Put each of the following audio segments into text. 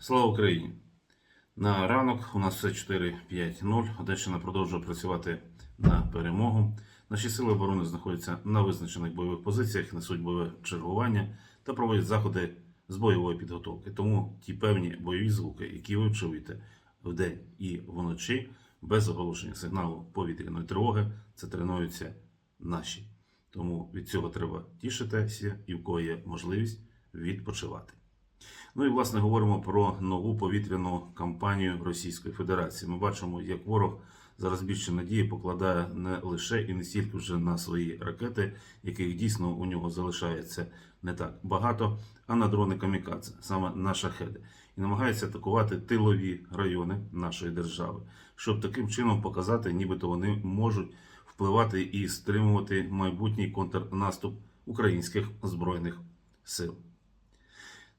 Слава Україні! На ранок у нас все 4-5-0. Одещина продовжує працювати на перемогу. Наші сили оборони знаходяться на визначених бойових позиціях, несуть бойове чергування та проводять заходи з бойової підготовки. Тому ті певні бойові звуки, які ви чуєте вдень і вночі, без оголошення сигналу повітряної тривоги, це тренуються наші. Тому від цього треба тішитися і в кого є можливість відпочивати. Ну і власне говоримо про нову повітряну кампанію Російської Федерації. Ми бачимо, як ворог зараз більше надії покладає не лише і не стільки вже на свої ракети, яких дійсно у нього залишається не так багато, а на дрони камікадзе, саме на шахеди, і намагається атакувати тилові райони нашої держави, щоб таким чином показати, нібито вони можуть впливати і стримувати майбутній контрнаступ українських збройних сил.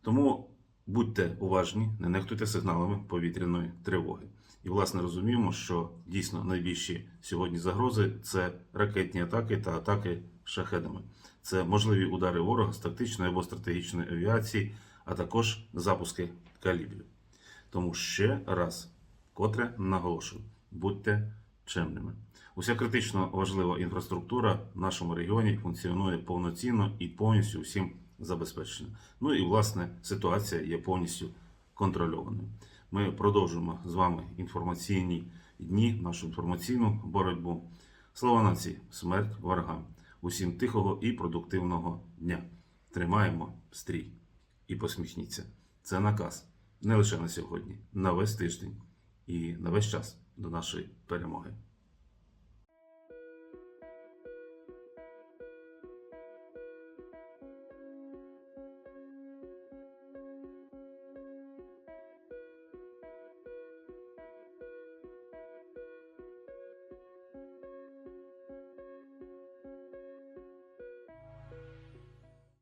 Тому будьте уважні, не нехтуйте сигналами повітряної тривоги. І, власне, розуміємо, що дійсно найбільші сьогодні загрози це ракетні атаки та атаки шахедами. Це можливі удари ворога з тактичної або стратегічної авіації, а також запуски калібрів. Тому ще раз, котре наголошую, будьте чемними. Уся критично важлива інфраструктура в нашому регіоні функціонує повноцінно і повністю всім забезпечена. Ну і власне ситуація є повністю контрольованою. Ми продовжуємо з вами інформаційні дні, нашу інформаційну боротьбу. Слава нації, смерть ворогам! Усім тихого і продуктивного дня. Тримаємо стрій і посміхніться. Це наказ не лише на сьогодні, на весь тиждень і на весь час до нашої перемоги.